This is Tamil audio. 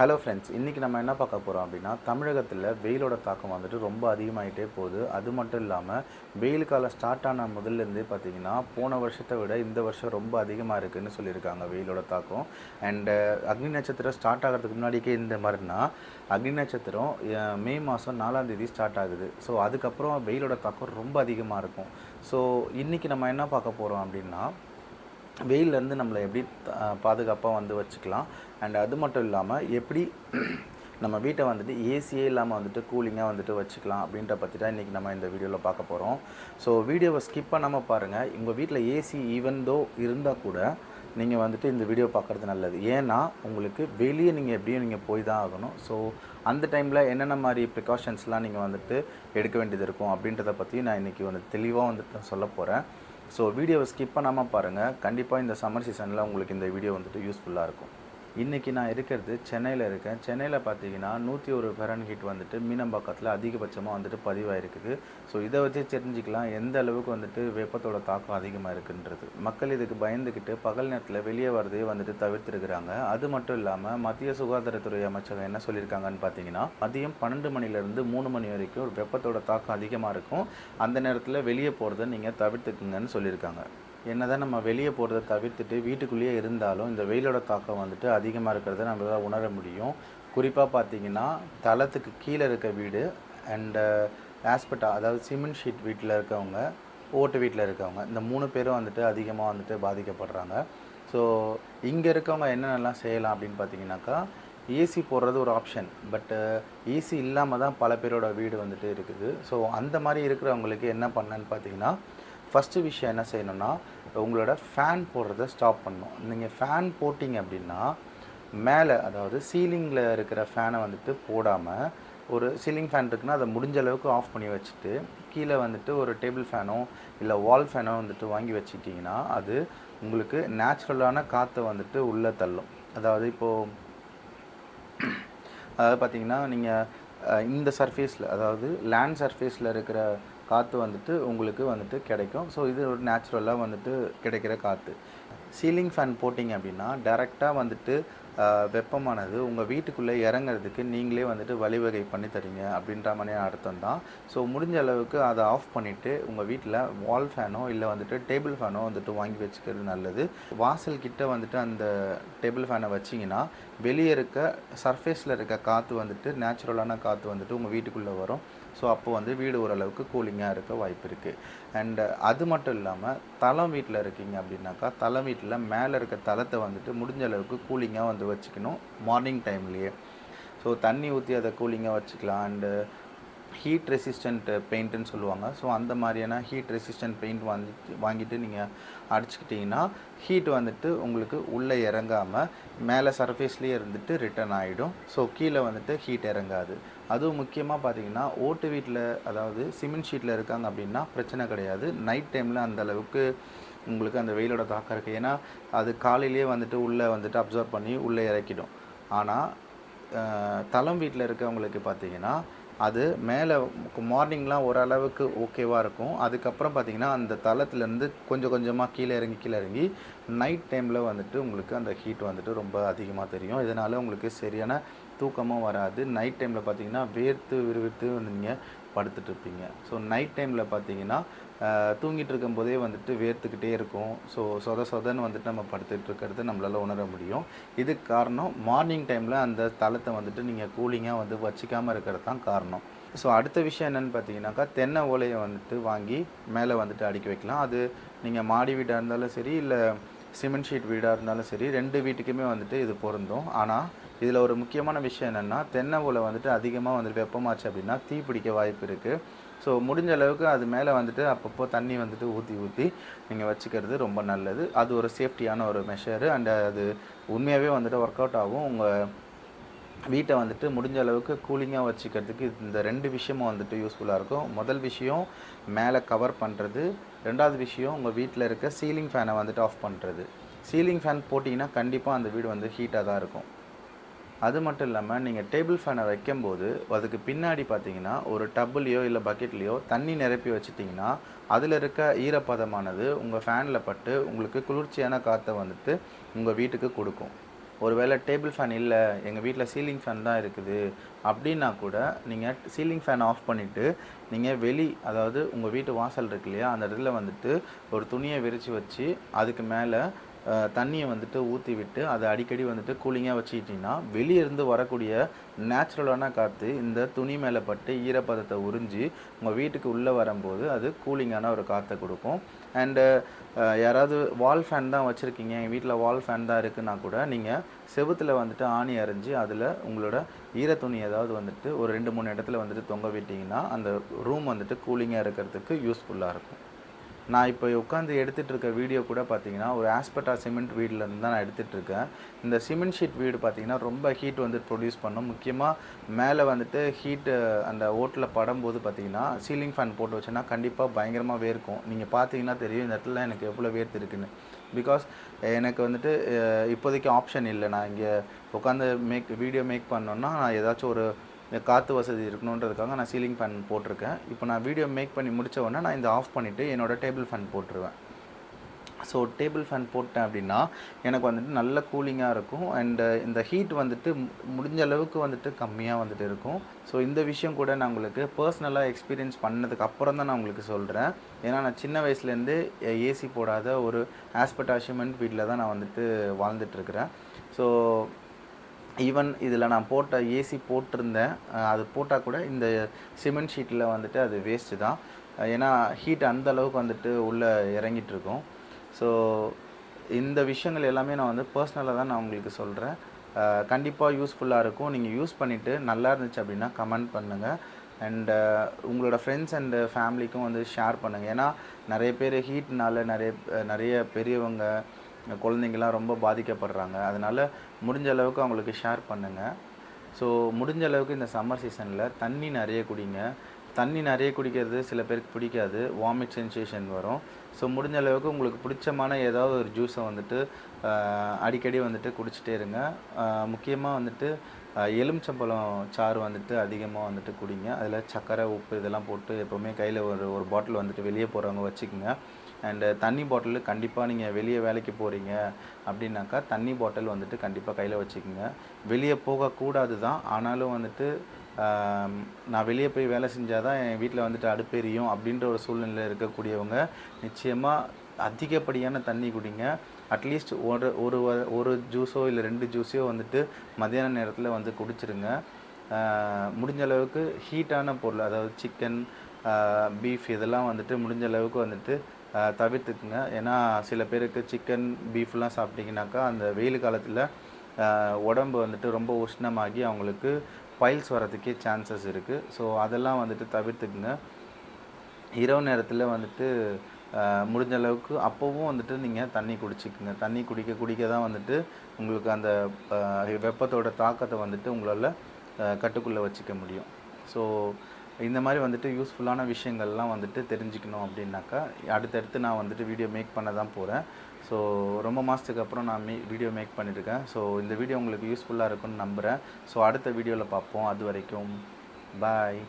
ஹலோ ஃப்ரெண்ட்ஸ் இன்றைக்கி நம்ம என்ன பார்க்க போகிறோம் அப்படின்னா தமிழகத்தில் வெயிலோட தாக்கம் வந்துட்டு ரொம்ப அதிகமாகிட்டே போகுது. அது மட்டும் இல்லாமல் வெயில் காலம் ஸ்டார்ட் ஆன முதல்லேருந்தே பார்த்திங்கன்னா போன வருஷத்தை விட இந்த வருஷம் ரொம்ப அதிகமாக இருக்குன்னு சொல்லியிருக்காங்க வெயிலோட தாக்கம். அண்டு அக்னி நட்சத்திரம் ஸ்டார்ட் ஆகிறதுக்கு முன்னாடிக்கே இந்த மாதிரினா அக்னி நட்சத்திரம் மே மாதம் நாலாம் தேதி ஸ்டார்ட் ஆகுது. ஸோ அதுக்கப்புறம் வெயிலோட தாக்கம் ரொம்ப அதிகமாக இருக்கும். ஸோ இன்றைக்கி நம்ம என்ன பார்க்க போகிறோம் அப்படின்னா வெயிலேருந்து நம்மளை எப்படி பாதுகாப்பாக வந்து வச்சுக்கலாம். அண்ட் அது மட்டும் இல்லாமல் எப்படி நம்ம வீட்டை வந்துட்டு ஏசியே இல்லாமல் வந்துட்டு கூலிங்காக வந்துட்டு வச்சுக்கலாம் அப்படின்ற பற்றி தான் இன்றைக்கி நம்ம இந்த வீடியோவில் பார்க்க போகிறோம் ஸோ வீடியோவை ஸ்கிப் பண்ணாமல் பாருங்கள் உங்கள் வீட்டில் ஏசி ஈவன்தோ இருந்தால் கூட நீங்கள் வந்துட்டு இந்த வீடியோ பார்க்குறது நல்லது. ஏன்னா உங்களுக்கு வெளியே நீங்கள் எப்படியும் நீங்கள் போய் தான் ஆகணும். ஸோ அந்த டைமில் என்னென்ன மாதிரி ப்ரிகாஷன்ஸ்லாம் நீங்கள் வந்துட்டு எடுக்க வேண்டியது இருக்கும் அப்படின்றத பற்றி நான் இன்றைக்கி வந்து தெளிவாக வந்துட்டு சொல்ல போகிறேன் ஸோ வீடியோவை ஸ்கிப் பண்ணாமல் பாருங்கள் கண்டிப்பாக இந்த சம்மர் சீசனில் உங்களுக்கு இந்த வீடியோ வந்துட்டு யூஸ்ஃபுல்லாக இருக்கும். இன்றைக்கி நான் இருக்கிறது சென்னையில் இருக்கேன். சென்னையில் பார்த்தீங்கன்னா நூற்றி ஒரு ஃபெரன் ஹீட் வந்துட்டு மீனம்பாக்கத்தில் அதிகபட்சமாக வந்துட்டு பதிவாயிருக்குது. ஸோ இதை வச்சு தெரிஞ்சுக்கலாம் எந்த அளவுக்கு வந்துட்டு வெப்பத்தோட தாக்கம் அதிகமாக இருக்குன்றது. மக்கள் இதுக்கு பயந்துக்கிட்டு பகல் நேரத்தில் வெளியே வரதே வந்துட்டு தவிர்த்துருக்குறாங்க. அது மட்டும் இல்லாமல் மத்திய சுகாதாரத்துறை அமைச்சகம் என்ன சொல்லியிருக்காங்கன்னு பார்த்தீங்கன்னா மதியம் பன்னெண்டு மணிலேருந்து மூணு மணி வரைக்கும் வெப்பத்தோட தாக்கம் அதிகமாக இருக்கும். அந்த நேரத்தில் வெளியே போகிறத நீங்கள் தவிர்த்துக்குங்கன்னு சொல்லியிருக்காங்க. என்னதான் நம்ம வெளியே போகிறத தவிர்த்துட்டு வீட்டுக்குள்ளேயே இருந்தாலும் இந்த வெயிலோட தாக்கம் வந்துட்டு அதிகமாக இருக்கிறத நம்மளால் உணர முடியும். குறிப்பாக பார்த்தீங்கன்னா தளத்துக்கு கீழே இருக்க வீடு அண்டு ஆஸ்பெட்டா uh, அதாவது சிமெண்ட் ஷீட் வீட்டில் இருக்கவங்க ஓட்டு வீட்டில் இருக்கவங்க இந்த மூணு பேரும் வந்துட்டு அதிகமாக வந்துட்டு பாதிக்கப்படுறாங்க. ஸோ இங்கே இருக்கவங்க என்னென்னலாம் செய்யலாம் அப்படின்னு பார்த்தீங்கன்னாக்கா ஏசி போடுறது ஒரு ஆப்ஷன் பட்டு ஏசி இல்லாமல் தான் பல பேரோட வீடு வந்துட்டு இருக்குது. ஸோ அந்த மாதிரி இருக்கிறவங்களுக்கு என்ன பண்ணேன்னு பார்த்தீங்கன்னா ஃபஸ்ட்டு விஷயம் என்ன செய்யணும்னா உங்களோட ஃபேன் போடுறத ஸ்டாப் பண்ணணும். நீங்கள் ஃபேன் போட்டிங்க அப்படின்னா மேலே அதாவது சீலிங்கில் இருக்கிற ஃபேனை வந்துட்டு போடாமல் ஒரு சீலிங் ஃபேன் இருக்குன்னா அதை முடிஞ்ச அளவுக்கு ஆஃப் பண்ணி வச்சுட்டு கீழே வந்துட்டு ஒரு டேபிள் ஃபேனோ இல்லை வால் ஃபேனோ வந்துட்டு வாங்கி வச்சுக்கிட்டிங்கன்னா அது உங்களுக்கு நேச்சுரலான காற்றை வந்துட்டு உள்ளே தள்ளும். அதாவது இப்போது அதாவது பார்த்தீங்கன்னா நீங்கள் இந்த சர்ஃபேஸில் அதாவது லேண்ட் சர்ஃபேஸில் இருக்கிற காற்று வந்துட்டு உங்களுக்கு வந்துட்டு கிடைக்கும். ஸோ இது ஒரு நேச்சுரலாக வந்துட்டு கிடைக்கிற காற்று சீலிங் ஃபேன் போட்டிங்க அப்படின்னா டைரெக்டாக வந்துட்டு வெப்பமானது உங்கள் வீட்டுக்குள்ளே இறங்குறதுக்கு நீங்களே வந்துட்டு வழிவகை பண்ணி தரீங்க அப்படின்ற மாதிரியான அர்த்தம் தான். ஸோ முடிஞ்ச அளவுக்கு அதை ஆஃப் பண்ணிவிட்டு உங்கள் வீட்டில் வால் ஃபேனோ இல்லை வந்துட்டு டேபிள் ஃபேனோ வந்துட்டு வாங்கி வச்சுக்கிறது நல்லது. வாசல் கிட்ட வந்துட்டு அந்த டேபிள் ஃபேனை வச்சிங்கன்னா வெளியே இருக்க சர்ஃபேஸில் இருக்க காற்று வந்துட்டு நேச்சுரலான காற்று வந்துட்டு உங்கள் வீட்டுக்குள்ளே வரும். ஸோ அப்போ வந்து வீடு ஓரளவுக்கு கூலிங்காக இருக்க வாய்ப்பு இருக்குது அண்டு அது மட்டும் இல்லாமல் தளம் வீட்டில் இருக்கீங்க அப்படின்னாக்கா தளம் வீட்டில் மேலே இருக்க தளத்தை வந்துட்டு முடிஞ்ச அளவுக்கு கூலிங்காக வந்து வச்சுக்கணும் மார்னிங் டைம்லேயே ஸோ தண்ணி ஊற்றி அதை கூலிங்காக வச்சுக்கலாம். அண்டு ஹீட் ரெசிஸ்டண்ட்டு பெயிண்ட்டுன்னு சொல்லுவாங்க. ஸோ அந்த மாதிரியான ஹீட் ரெசிஸ்டன்ட் பெயிண்ட் வாங்கிட்டு வாங்கிட்டு நீங்கள் அடிச்சுக்கிட்டிங்கன்னா ஹீட் வந்துட்டு உங்களுக்கு உள்ளே இறங்காமல் மேலே சர்ஃபேஸ்லேயே இருந்துட்டு ரிட்டர்ன் ஆகிடும் ஸோ கீழே வந்துட்டு ஹீட் இறங்காது. அதுவும் முக்கியமாக பார்த்தீங்கன்னா ஓட்டு வீட்டில் அதாவது சிமெண்ட் ஷீட்டில் இருக்காங்க அப்படின்னா பிரச்சனை கிடையாது. நைட் டைமில் அந்த அளவுக்கு உங்களுக்கு அந்த வெயிலோட தாக்கம் இருக்குது ஏன்னா அது காலையிலேயே வந்துட்டு உள்ளே வந்துட்டு அப்சர்வ் பண்ணி உள்ளே இறக்கிடும். ஆனால் தளம் வீட்டில் இருக்கவங்களுக்கு பார்த்தீங்கன்னா அது மேலே மார்னிங்லாம் ஓரளவுக்கு ஓகேவாக இருக்கும். அதுக்கப்புறம் பார்த்தீங்கன்னா அந்த தளத்துலேருந்து கொஞ்சம் கொஞ்சமாக கீழே இறங்கி கீழே இறங்கி நைட் டைமில் வந்துட்டு உங்களுக்கு அந்த ஹீட் வந்துட்டு ரொம்ப அதிகமாக தெரியும். இதனால் உங்களுக்கு சரியான தூக்கமும் வராது. நைட் டைமில் பார்த்தீங்கன்னா வேர்த்து விறுவிறுத்து வந்து நீங்கள் படுத்துட்டு இருப்பீங்க ஸோ நைட் டைமில் பார்த்தீங்கன்னா தூங்கிட்டு இருக்கும்போதே வந்துட்டு வேர்த்துக்கிட்டே இருக்கும். ஸோ சொத சொதன்னு வந்துட்டு நம்ம படுத்துட்டு இருக்கிறது நம்மளால் உணர முடியும். இதுக்கு காரணம் மார்னிங் டைமில் அந்த தளத்தை வந்துட்டு நீங்கள் கூலிங்காக வந்து வச்சிக்காமல் இருக்கிறது தான் காரணம். ஸோ அடுத்த விஷயம் என்னென்னு பார்த்தீங்கன்னாக்கா தென்னை ஓலையை வந்துட்டு வாங்கி மேலே வந்துட்டு அடுக்கி வைக்கலாம். அது நீங்கள் மாடி வீடாக இருந்தாலும் சரி இல்லை சிமெண்ட் ஷீட் வீடாக இருந்தாலும் சரி ரெண்டு வீட்டுக்குமே வந்துட்டு இது பொருந்தும். ஆனால் இதில் ஒரு முக்கியமான விஷயம் என்னென்னா தென்னை ஓலை வந்துட்டு அதிகமாக வந்துட்டு வெப்பமாச்சு அப்படின்னா தீ பிடிக்க வாய்ப்பு இருக்குது ஸோ முடிஞ்ச அளவுக்கு அது மேலே வந்துட்டு அப்பப்போ தண்ணி வந்துட்டு ஊற்றி ஊற்றி நீங்கள் வச்சுக்கிறது ரொம்ப நல்லது. அது ஒரு சேஃப்டியான ஒரு மெஷரு அண்ட் அது உண்மையாகவே வந்துட்டு ஒர்க் அவுட் ஆகும். உங்கள் வீட்டை வந்துட்டு முடிஞ்ச அளவுக்கு கூலிங்காக வச்சுக்கிறதுக்கு இந்த ரெண்டு விஷயமும் வந்துட்டு யூஸ்ஃபுல்லாக இருக்கும். முதல் விஷயம் மேலே கவர் பண்ணுறது ரெண்டாவது விஷயம் உங்கள் வீட்டில் இருக்க சீலிங் ஃபேனை வந்துட்டு ஆஃப் பண்ணுறது சீலிங் ஃபேன் போட்டிங்கன்னா கண்டிப்பாக அந்த வீடு வந்து ஹீட்டாக தான் இருக்கும். அது மட்டும் இல்லாமல் நீங்கள் டேபிள் ஃபேனை வைக்கும்போது அதுக்கு பின்னாடி பார்த்தீங்கன்னா ஒரு டப்புலையோ இல்லை பக்கெட்லேயோ தண்ணி நிரப்பி வச்சுட்டிங்கன்னா அதில் இருக்க ஈரப்பதமானது உங்கள் ஃபேனில் பட்டு உங்களுக்கு குளிர்ச்சியான காற்றை வந்துட்டு உங்கள் வீட்டுக்கு கொடுக்கும். ஒருவேளை டேபிள் ஃபேன் இல்லை எங்கள் வீட்டில் சீலிங் ஃபேன் தான் இருக்குது அப்படின்னா கூட நீங்கள் சீலிங் ஃபேன் ஆஃப் பண்ணிவிட்டு நீங்கள் வெளி அதாவது உங்கள் வீட்டு வாசல் இருக்கு இல்லையா அந்த இடத்துல வந்துட்டு ஒரு துணியை விரித்து வச்சு அதுக்கு மேலே தண்ணியை வந்துட்டு ஊற்றி விட்டு அதை அடிக்கடி வந்துட்டு கூலிங்காக வச்சுக்கிட்டிங்கன்னா வெளியே இருந்து வரக்கூடிய நேச்சுரலான காற்று இந்த துணி மேலே பட்டு ஈரப்பதத்தை உறிஞ்சி உங்கள் வீட்டுக்கு உள்ளே வரும்போது அது கூலிங்கான ஒரு காற்றை கொடுக்கும். அண்டு யாராவது வால் ஃபேன் தான் வச்சுருக்கீங்க எங்கள் வீட்டில் வால் ஃபேன் தான் இருக்குன்னா கூட நீங்கள் செவுத்தில் வந்துட்டு ஆணி அரைஞ்சி அதில் உங்களோட ஈர துணி ஏதாவது வந்துட்டு ஒரு ரெண்டு மூணு இடத்துல வந்துட்டு தொங்க விட்டிங்கன்னா அந்த ரூம் வந்துட்டு கூலிங்காக இருக்கிறதுக்கு யூஸ்ஃபுல்லாக இருக்கும். நான் இப்போ உட்காந்து எடுத்துகிட்டு இருக்க வீடியோ கூட பார்த்தீங்கன்னா ஒரு ஆஸ்பெட்டா சிமெண்ட் வீட்லேருந்து தான் நான் எடுத்துகிட்டு இருக்கேன். இந்த சிமெண்ட் ஷீட் வீடு பார்த்தீங்கன்னா ரொம்ப ஹீட் வந்து ப்ரொடியூஸ் பண்ணும். முக்கியமாக மேலே வந்துட்டு ஹீட்டு அந்த ஓட்டில் படும்போது பார்த்தீங்கன்னா சீலிங் ஃபேன் போட்டு வச்சோன்னா கண்டிப்பாக பயங்கரமாக வேர்க்கும். நீங்கள் பார்த்தீங்கன்னா தெரியும் இந்த இடத்துல எனக்கு எவ்வளோ வேர்த்து இருக்குன்னு. பிகாஸ் எனக்கு வந்துட்டு இப்போதைக்கு ஆப்ஷன் இல்லை. நான் இங்கே உட்காந்து மேக் வீடியோ மேக் பண்ணோன்னா நான் ஏதாச்சும் ஒரு காற்று வசதி இருக்கணுன்றதுக்காக நான் சீலிங் ஃபேன் போட்டிருக்கேன். இப்போ நான் வீடியோ மேக் பண்ணி முடித்த உடனே நான் இந்த ஆஃப் பண்ணிவிட்டு என்னோட டேபிள் ஃபேன் போட்டுருவேன். ஸோ டேபிள் ஃபேன் போட்டேன் அப்படின்னா எனக்கு வந்துட்டு நல்ல கூலிங்காக இருக்கும். அண்டு uh, இந்த ஹீட் வந்துட்டு முடிஞ்ச அளவுக்கு வந்துட்டு கம்மியாக வந்துட்டு இருக்கும். ஸோ இந்த விஷயம் கூட நான் உங்களுக்கு பர்சனலாக எக்ஸ்பீரியன்ஸ் பண்ணதுக்கு அப்புறம் தான் நான் உங்களுக்கு சொல்கிறேன் ஏன்னா நான் சின்ன வயசுலேருந்து ஏசி போடாத ஒரு ஆஸ்பெட்டாஷிமெண்ட் வீட்டில் தான் நான் வந்துட்டு வாழ்ந்துட்டுருக்கிறேன் ஸோ ஈவன் இதில் நான் போட்ட ஏசி போட்டிருந்தேன். அது போட்டால் கூட இந்த சிமெண்ட் ஷீட்டில் வந்துட்டு அது வேஸ்ட்டு தான். ஏன்னா ஹீட் அந்த அளவுக்கு வந்துட்டு உள்ளே இறங்கிட்டுருக்கும் ஸோ இந்த விஷயங்கள் எல்லாமே நான் வந்து பர்சனலாக தான் நான் உங்களுக்கு சொல்கிறேன் கண்டிப்பாக யூஸ்ஃபுல்லாக இருக்கும். நீங்கள் யூஸ் பண்ணிவிட்டு நல்லா இருந்துச்சு அப்படின்னா கமெண்ட் பண்ணுங்கள் அண்டு உங்களோட ஃப்ரெண்ட்ஸ் அண்டு ஃபேமிலிக்கும் வந்து ஷேர் பண்ணுங்கள் ஏன்னா நிறைய பேர் ஹீட்னால நிறைய நிறைய பெரியவங்க குழந்தைங்கள்லாம் ரொம்ப பாதிக்கப்படுறாங்க. அதனால் முடிஞ்ச அளவுக்கு அவங்களுக்கு ஷேர் பண்ணுங்கள் ஸோ முடிஞ்ச அளவுக்கு இந்த சம்மர் சீசனில் தண்ணி நிறைய குடிங்க. தண்ணி நிறைய குடிக்கிறது சில பேருக்கு பிடிக்காது. வாமிட் சென்சேஷன் வரும். ஸோ முடிஞ்ச அளவுக்கு உங்களுக்கு பிடிச்சமான ஏதாவது ஒரு ஜூஸை வந்துட்டு அடிக்கடி வந்துட்டு குடிச்சிட்டே இருங்க. முக்கியமாக வந்துட்டு எலுமிச்சம்பழம் சாறு வந்துட்டு அதிகமாக வந்துட்டு குடிங்க. அதில் சக்கரை உப்பு இதெல்லாம் போட்டு எப்போவுமே கையில் ஒரு ஒரு பாட்டில் வந்துட்டு வெளியே போகிறவங்க வச்சுக்கோங்க. அண்டு uh, தண்ணி பாட்டில் கண்டிப்பாக நீங்கள் வெளியே வேலைக்கு போகிறீங்க அப்படின்னாக்கா தண்ணி பாட்டில் வந்துட்டு கண்டிப்பாக கையில் வச்சுக்கோங்க. வெளியே போகக்கூடாது தான். ஆனாலும் வந்துட்டு நான் வெளியே போய் வேலை செஞ்சால் தான் என் வீட்டில் வந்துட்டு அடுப்பெரியும் அப்படின்ற ஒரு சூழ்நிலையில் இருக்கக்கூடியவங்க நிச்சயமாக அதிகப்படியான தண்ணி குடிங்க. அட்லீஸ்ட் ஒரு ஒரு ஒரு ஜூஸோ இல்லை ரெண்டு ஜூஸோ வந்துட்டு மதியான நேரத்தில் வந்து குடிச்சிருங்க. முடிஞ்ச அளவுக்கு ஹீட்டான பொருள் அதாவது சிக்கன் பீஃப் இதெல்லாம் வந்துட்டு முடிஞ்ச அளவுக்கு வந்துட்டு தவிர்த்துக்குங்க. ஏன்னா சில பேருக்கு சிக்கன் பீஃப்லாம் சாப்பிட்டிங்கனாக்கா அந்த வெயில் காலத்தில் உடம்பு வந்துட்டு ரொம்ப உஷ்ணமாகி அவங்களுக்கு பைல்ஸ் வரதுக்கே சான்சஸ் இருக்குது ஸோ அதெல்லாம் வந்துட்டு தவிர்த்துக்குங்க. இரவு நேரத்தில் வந்துட்டு முடிஞ்ச அளவுக்கு அப்போவும் வந்துட்டு நீங்கள் தண்ணி குடிச்சிக்கங்க. தண்ணி குடிக்க குடிக்க தான் வந்துட்டு உங்களுக்கு அந்த வெப்பத்தோட தாக்கத்தை வந்துட்டு உங்களால் கட்டுக்குள்ளே வச்சுக்க முடியும். ஸோ இந்த மாதிரி வந்துட்டு யூஸ்ஃபுல்லான விஷயங்கள்லாம் வந்துட்டு தெரிஞ்சுக்கணும் அப்படின்னாக்கா அடுத்தடுத்து நான் வந்துட்டு வீடியோ மேக் பண்ண தான் போகிறேன் ஸோ ரொம்ப மாதத்துக்கு அப்புறம் நான் மீ வீடியோ மேக் பண்ணியிருக்கேன் ஸோ இந்த வீடியோ உங்களுக்கு யூஸ்ஃபுல்லாக இருக்கும்னு நம்புகிறேன் ஸோ அடுத்த வீடியோவில் பார்ப்போம். அது வரைக்கும் பாய்